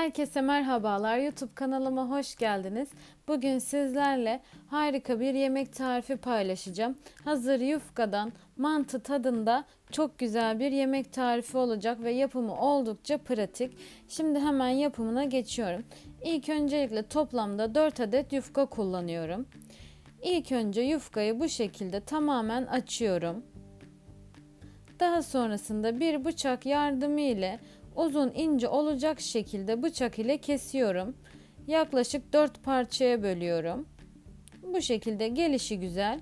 Herkese merhabalar. YouTube kanalıma hoş geldiniz. Bugün sizlerle harika bir yemek tarifi paylaşacağım. Hazır yufkadan mantı tadında çok güzel bir yemek tarifi olacak ve yapımı oldukça pratik. Şimdi hemen yapımına geçiyorum. İlk öncelikle toplamda 4 adet yufka kullanıyorum. İlk önce yufkayı bu şekilde tamamen açıyorum. Daha sonrasında bir bıçak yardımı ile uzun ince olacak şekilde bıçak ile kesiyorum. Yaklaşık 4 parçaya bölüyorum. Bu şekilde gelişi güzel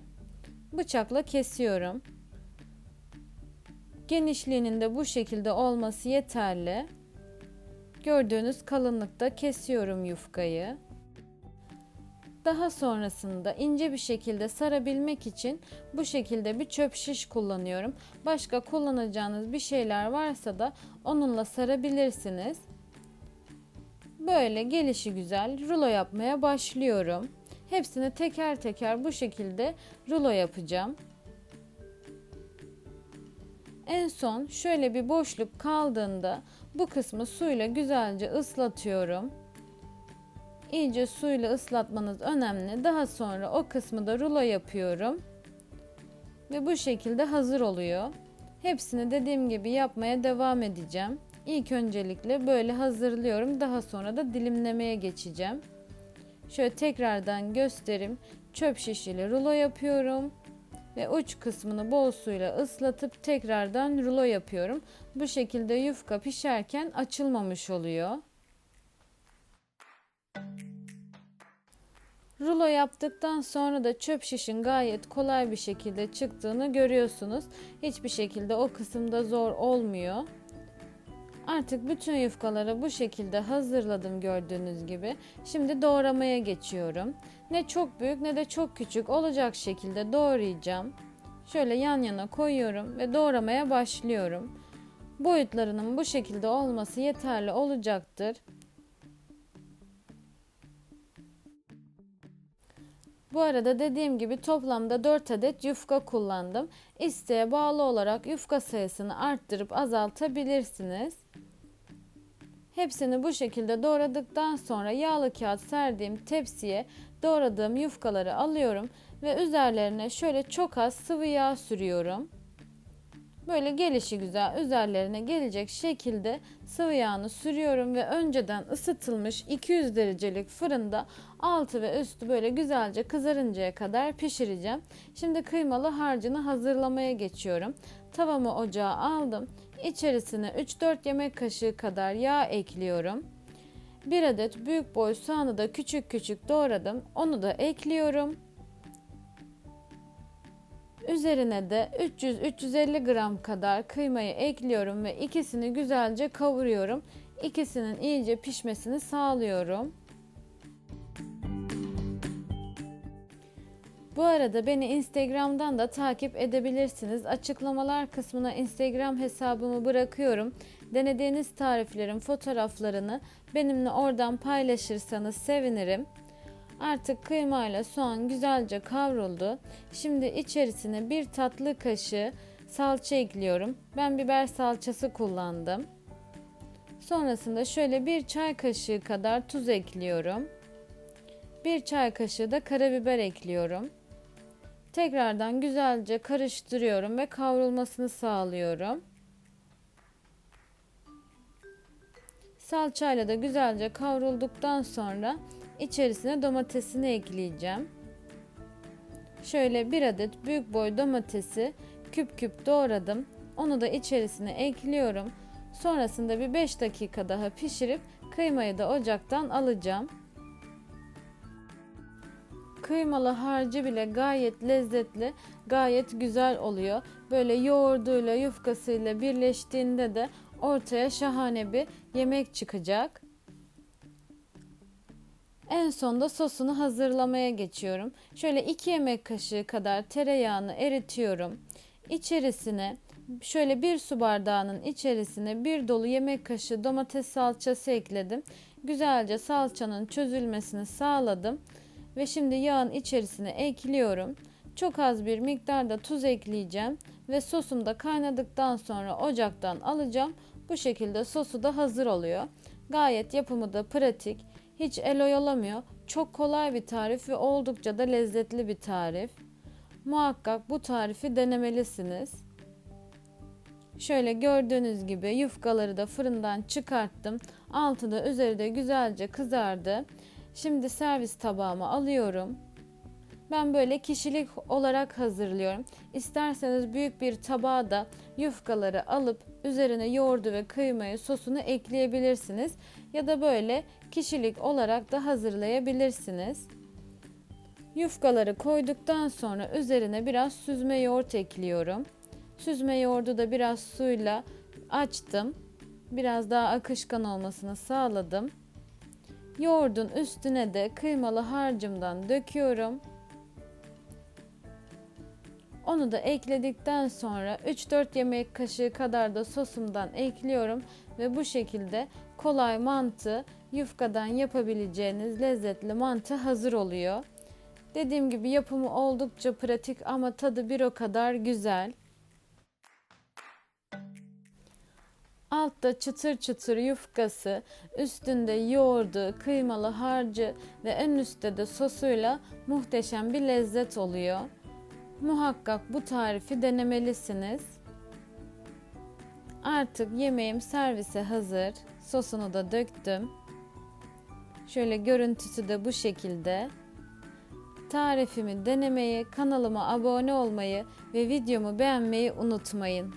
bıçakla kesiyorum. Genişliğinin de bu şekilde olması yeterli. Gördüğünüz kalınlıkta kesiyorum yufkayı. Daha sonrasında ince bir şekilde sarabilmek için bu şekilde bir çöp şiş kullanıyorum. Başka kullanacağınız bir şeyler varsa da onunla sarabilirsiniz. Böyle gelişi güzel rulo yapmaya başlıyorum. Hepsini teker teker bu şekilde rulo yapacağım. En son şöyle bir boşluk kaldığında bu kısmı suyla güzelce ıslatıyorum. İyice suyla ıslatmanız önemli. Daha sonra o kısmı da rulo yapıyorum. Ve bu şekilde hazır oluyor. Hepsini dediğim gibi yapmaya devam edeceğim. İlk öncelikle böyle hazırlıyorum. Daha sonra da dilimlemeye geçeceğim. Şöyle tekrardan göstereyim. Çöp şişiyle rulo yapıyorum. Ve uç kısmını bol suyla ıslatıp tekrardan rulo yapıyorum. Bu şekilde yufka pişerken açılmamış oluyor. Rulo yaptıktan sonra da çöp şişin gayet kolay bir şekilde çıktığını görüyorsunuz. Hiçbir şekilde o kısımda zor olmuyor. Artık bütün yufkaları bu şekilde hazırladım gördüğünüz gibi. Şimdi doğramaya geçiyorum. Ne çok büyük ne de çok küçük olacak şekilde doğrayacağım. Şöyle yan yana koyuyorum ve doğramaya başlıyorum. Boyutlarının bu şekilde olması yeterli olacaktır. Bu arada dediğim gibi toplamda 4 adet yufka kullandım. İsteğe bağlı olarak yufka sayısını arttırıp azaltabilirsiniz. Hepsini bu şekilde doğradıktan sonra yağlı kağıt serdiğim tepsiye doğradığım yufkaları alıyorum ve üzerlerine şöyle çok az sıvı yağ sürüyorum. Böyle gelişi güzel üzerlerine gelecek şekilde sıvı yağını sürüyorum ve önceden ısıtılmış 200 derecelik fırında altı ve üstü böyle güzelce kızarıncaya kadar pişireceğim. Şimdi kıymalı harcını hazırlamaya geçiyorum. Tavamı ocağa aldım. İçerisine 3-4 yemek kaşığı kadar yağ ekliyorum. Bir adet büyük boy soğanı da küçük küçük doğradım. Onu da ekliyorum. Üzerine de 300-350 gram kadar kıymayı ekliyorum ve ikisini güzelce kavuruyorum. İkisinin iyice pişmesini sağlıyorum. Bu arada beni Instagram'dan da takip edebilirsiniz. Açıklamalar kısmına Instagram hesabımı bırakıyorum. Denediğiniz tariflerin fotoğraflarını benimle oradan paylaşırsanız sevinirim. Artık kıymayla soğan güzelce kavruldu. Şimdi içerisine bir tatlı kaşığı salça ekliyorum. Ben biber salçası kullandım. Sonrasında şöyle bir çay kaşığı kadar tuz ekliyorum. Bir çay kaşığı da karabiber ekliyorum. Tekrardan güzelce karıştırıyorum ve kavrulmasını sağlıyorum. Salçayla da güzelce kavrulduktan sonra içerisine domatesini ekleyeceğim. Şöyle bir adet büyük boy domatesi küp küp doğradım. Onu da içerisine ekliyorum. Sonrasında bir 5 dakika daha pişirip kıymayı da ocaktan alacağım. Kıymalı harcı bile gayet lezzetli, gayet güzel oluyor. Böyle yoğurduyla, yufkasıyla birleştiğinde de ortaya şahane bir yemek çıkacak. En sonda sosunu hazırlamaya geçiyorum. Şöyle 2 yemek kaşığı kadar tereyağını eritiyorum. İçerisine şöyle bir su bardağının içerisine bir dolu yemek kaşığı domates salçası ekledim. Güzelce salçanın çözülmesini sağladım ve şimdi yağın içerisine ekliyorum. Çok az bir miktarda tuz ekleyeceğim ve sosum da kaynadıktan sonra ocaktan alacağım. Bu şekilde sosu da hazır oluyor. Gayet yapımı da pratik. Hiç el oyalamıyor. Çok kolay bir tarif ve oldukça da lezzetli bir tarif. Muhakkak bu tarifi denemelisiniz. Şöyle gördüğünüz gibi yufkaları da fırından çıkarttım. Altı da üzeri de güzelce kızardı. Şimdi servis tabağıma alıyorum. Ben böyle kişilik olarak hazırlıyorum. İsterseniz büyük bir tabağa da yufkaları alıp üzerine yoğurdu ve kıymayı sosunu ekleyebilirsiniz. Ya da böyle kişilik olarak da hazırlayabilirsiniz. Yufkaları koyduktan sonra üzerine biraz süzme yoğurt ekliyorum. Süzme yoğurdu da biraz suyla açtım. Biraz daha akışkan olmasını sağladım. Yoğurdun üstüne de kıymalı harcımdan döküyorum. Onu da ekledikten sonra 3-4 yemek kaşığı kadar da sosumdan ekliyorum ve bu şekilde kolay mantı yufkadan yapabileceğiniz lezzetli mantı hazır oluyor. Dediğim gibi yapımı oldukça pratik ama tadı bir o kadar güzel. Altta çıtır çıtır yufkası, üstünde yoğurdu, kıymalı harcı ve en üstte de sosuyla muhteşem bir lezzet oluyor. Muhakkak bu tarifi denemelisiniz. Artık yemeğim servise hazır. Sosunu da döktüm. Şöyle görüntüsü de bu şekilde. Tarifimi denemeyi, kanalıma abone olmayı ve videomu beğenmeyi unutmayın.